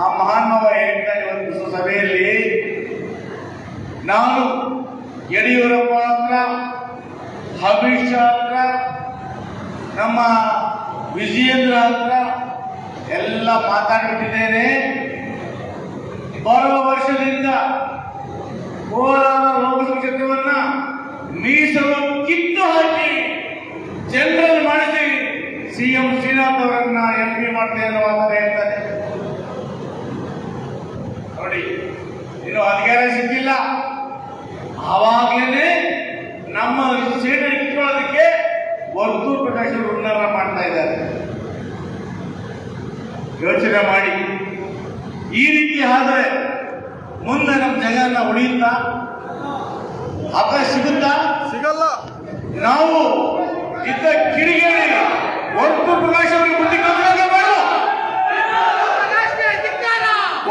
ಆ ಮಹಾನ್ಮಾವ ಹೇಳ್ತಾನೆ ಒಂದು ಸಭೆಯಲ್ಲಿ, ನಾನು ಯಡಿಯೂರಪ್ಪ ಹತ್ರ ಅಮಿತ್ ಶಾ ಹತ್ರ, ನಮ್ಮ ವಿಜಯೇಂದ್ರ ಹತ್ರ ಎಲ್ಲ ಮಾತಾಡುತ್ತಿದ್ದೇನೆ ಬರುವ ವರ್ಷದಿಂದ ಕೋಲಾರ ಲೋಕಸಭಾ ಕ್ಷೇತ್ರವನ್ನ ಮೀಸಲು ಕಿತ್ತು ಸಿಎಂ ಶ್ರೀನಾಥ್ ಅವರನ್ನ ಎಂ ಪಿ ಮಾಡ್ತೇನೆ ಅನ್ನೋ ಮಾತನ್ನ ಹೇಳ್ತಾರೆ ನೋಡಿ ಇನ್ನು ಅಧಿಕಾರ ಸಿಕ್ಕಿಲ್ಲ. ಆವಾಗಲೇ ನಮ್ಮ ಸೇನೆ ಇಟ್ಕೊಳ್ಳೋದಕ್ಕೆ ವರ್ತೂರ್ ಪ್ರಕಾಶ್ ಅವರು ಉನ್ನರ ಮಾಡ್ತಾ ಇದ್ದಾರೆ. ಯೋಚನೆ ಮಾಡಿ. ಈ ರೀತಿ ಆದರೆ ಮುಂದೆ ನಮ್ಮ ಜಗನ್ನ ಉಳಿಯುತ್ತಾ? ಅವಕಾಶ ಸಿಗುತ್ತಾ? ಸಿಗಲ್ಲ. ನಾವು ಇದ್ದ ಕಿಡಿಗೇಡಿ ವರ್ತೂರ್ ಪ್ರಕಾಶ್ ಬುದ್ಧಿ ಕಲಿಸೋಕೆ ಮಾಡು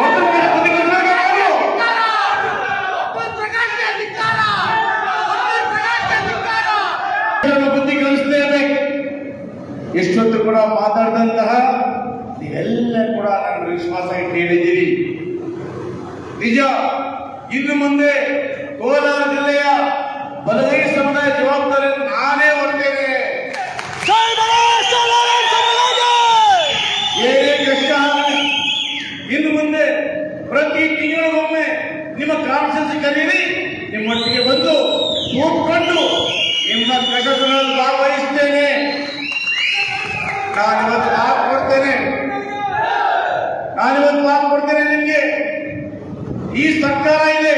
ಪ್ರಕಾಶ್ ಬುದ್ಧಿ ಕಲಿಸೋಕೆ ಮಾಡು ಬುದ್ಧಿ ಎಷ್ಟೊತ್ತು ಕೂಡ ಮಾತಾಡಿದಂತಹ ನೀವೆಲ್ಲ ಕೂಡ ನನ್ನ ವಿಶ್ವಾಸ ಇಟ್ಟು ನಿಜ, ಇನ್ನು ಮುಂದೆ ಕೋಲಾರ ಜಿಲ್ಲೆಯ ನಿಮ್ಮ ಕಾನ್ಫರೆನ್ಸ್ ಕರೀರಿ ನಿಮ್ಮೊಟ್ಟಿಗೆ ಬಂದು ಕೂತ್ಕೊಂಡು ನಿಮ್ಮ ಕೆಲಸಗಳಲ್ಲಿ ಭಾಗವಹಿಸ್ತೇನೆ ನಾನಿವತ್ತು ಮಾತು ಕೊಡ್ತೇನೆ. ನಾನಿವತ್ತು ಮಾತು ಕೊಡ್ತೇನೆ ನಿಮಗೆ. ಈ ಸರ್ಕಾರ ಇದೆ.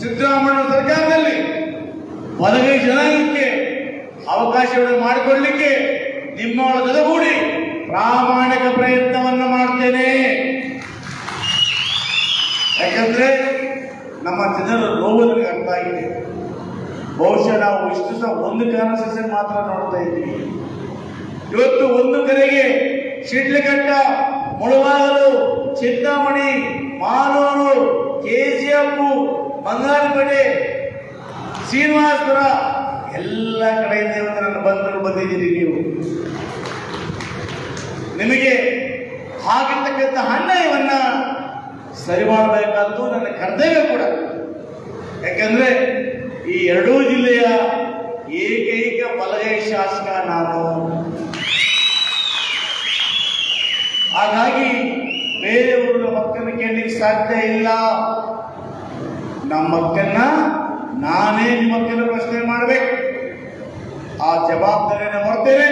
ಸಿದ್ದರಾಮಯ್ಯ ಸರ್ಕಾರದಲ್ಲಿ ಬಲಗೈ ಜನಾಂಗಕ್ಕೆ ಅವಕಾಶಗಳನ್ನು ಮಾಡಿಕೊಳ್ಳಲಿಕ್ಕೆ ನಿಮ್ಮವಳ ಜೊತೆಗೂಡಿ ಪ್ರಾಮಾಣಿಕ ಪ್ರಯತ್ನವನ್ನು ಮಾಡ್ತೇನೆ. ಯಾಕಂದ್ರೆ ನಮ್ಮ ಜನರ ನೋವು ನನಗೆ ಅರ್ಥ ಆಗಿದೆ. ಬಹುಶಃ ನಾವು ಇಷ್ಟು ಸಹ ಒಂದು ಕಾನ್ಸ್ಟಿಟ್ಯೂಷನ್ ಮಾತ್ರ ನೋಡ್ತಾ ಇದ್ದೀವಿ. ಇವತ್ತು ಒಂದು ಕಡೆಗೆ ಶಿಡ್ಲಘಟ್ಟ ಮುಳುವಾಗಲು ಚಿಂತಾಮಣಿ ಮಾಲೂರು ಕೆಜಿಎಫ್, ಬಂಗಾರಪೇಟೆ, ಶ್ರೀನಿವಾಸಪುರ ಎಲ್ಲ ಕಡೆಯಿಂದ ಇವತ್ತು ಬಂಧುಗಳು ಬಂದಿದ್ದೀರಿ ನೀವು. ನಿಮಗೆ ಆಗಿರ್ತಕ್ಕಂಥ ಅನ್ಯಾಯವನ್ನ ಸರಿ ಮಾಡಬೇಕಾದ್ದು ನನ್ನ ಕರ್ತವ್ಯ ಕೂಡ. ಯಾಕಂದ್ರೆ ಈ ಎರಡೂ ಜಿಲ್ಲೆಯ ಏಕೈಕ ಬಲಗೈ ಶಾಸಕ ನಾನು. ಹಾಗಾಗಿ ಬೇರೆಯವರು ಮಕ್ಕಳನ್ನ ಕೇಳಲಿಕ್ಕೆ ಸಾಧ್ಯ ಇಲ್ಲ. ನಮ್ಮ ಮಕ್ಕಳನ್ನ ನಾನೇ ನಿಮ್ಮ ಪ್ರಶ್ನೆ ಮಾಡಬೇಕು. ಆ ಜವಾಬ್ದಾರಿಯನ್ನು ಮಾಡ್ತೇನೆ